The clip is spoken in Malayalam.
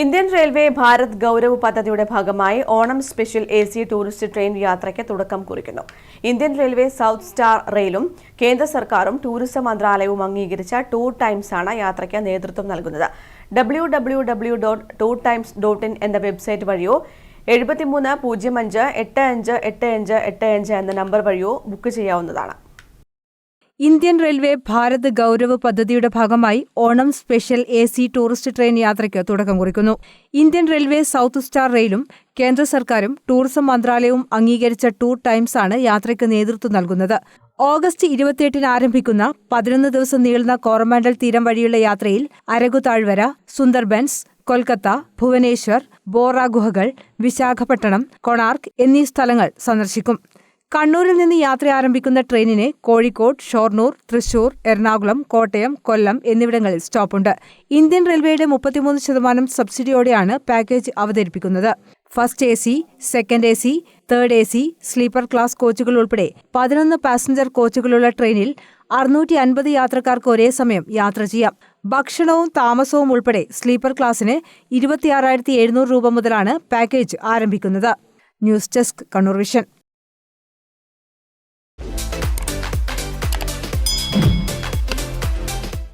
ഇന്ത്യൻ റെയിൽവേ ഭാരത് ഗൗരവ് പദ്ധതിയുടെ ഭാഗമായി Onam special A C tourist train യാത്രയ്ക്ക് തുടക്കം കുറിക്കുന്നു. ഇന്ത്യൻ റെയിൽവേ സൗത്ത് സ്റ്റാർ റെയിലും കേന്ദ്ര സർക്കാരും ടൂറിസം മന്ത്രാലയവും അംഗീകരിച്ച ടൂർ ടൈംസ് ആണ് യാത്രയ്ക്ക് നേതൃത്വം നൽകുന്നത്. W dot tour times dot in എന്ന വെബ്സൈറ്റ് വഴിയോ എഴുപത്തിമൂന്ന് പൂജ്യം അഞ്ച് എട്ട് അഞ്ച് എട്ട് അഞ്ച് എട്ട് അഞ്ച് എന്ന നമ്പർ വഴിയോ ബുക്ക് ചെയ്യാവുന്നതാണ്. ഇന്ത്യൻ റെയിൽവേ ഭാരത് ഗൗരവ് പദ്ധതിയുടെ ഭാഗമായി Onam special A C tourist train യാത്രയ്ക്ക് തുടക്കം കുറിക്കുന്നു. ഇന്ത്യൻ റെയിൽവേ സൗത്ത് സ്റ്റാർ റെയിലും കേന്ദ്ര സർക്കാരും ടൂറിസം മന്ത്രാലയവും അംഗീകരിച്ച ടൂർ ടൈംസ് ആണ് യാത്രയ്ക്ക് നേതൃത്വം നൽകുന്നത്. ഓഗസ്റ്റ് ഇരുപത്തിയെട്ടിന് ആരംഭിക്കുന്ന പതിനൊന്ന് ദിവസം നീളുന്ന കോറമാൻഡൽ തീരം വഴിയുള്ള യാത്രയിൽ അരകു താഴ്വര സുന്ദർബൻസ് കൊൽക്കത്ത ഭുവനേശ്വർ ബോറ ഗുഹകൾ വിശാഖപട്ടണം കൊണാർക്ക് എന്നീ സ്ഥലങ്ങൾ സന്ദർശിക്കും. കണ്ണൂരിൽ നിന്ന് യാത്ര ആരംഭിക്കുന്ന ട്രെയിനിന് കോഴിക്കോട് ഷോർണൂർ തൃശൂർ എറണാകുളം കോട്ടയം കൊല്ലം എന്നിവിടങ്ങളിൽ സ്റ്റോപ്പുണ്ട്. ഇന്ത്യൻ റെയിൽവേയുടെ മുപ്പത്തിമൂന്ന് ശതമാനം സബ്സിഡിയോടെയാണ് പാക്കേജ് അവതരിപ്പിക്കുന്നത്. First A C second A C third A C sleeper class കോച്ചുകൾ ഉൾപ്പെടെ പതിനൊന്ന് പാസഞ്ചർ കോച്ചുകളുള്ള ട്രെയിനിൽ അറുന്നൂറ്റി അൻപത് യാത്രക്കാർക്ക് ഒരേ സമയം യാത്ര ചെയ്യാം. ഭക്ഷണവും താമസവും ഉൾപ്പെടെ സ്ലീപ്പർ ക്ലാസ്സിന് ഇരുപത്തിയാറായിരത്തി എഴുന്നൂറ് രൂപ മുതലാണ് പാക്കേജ് ആരംഭിക്കുന്നത്. News desk Kannur vision.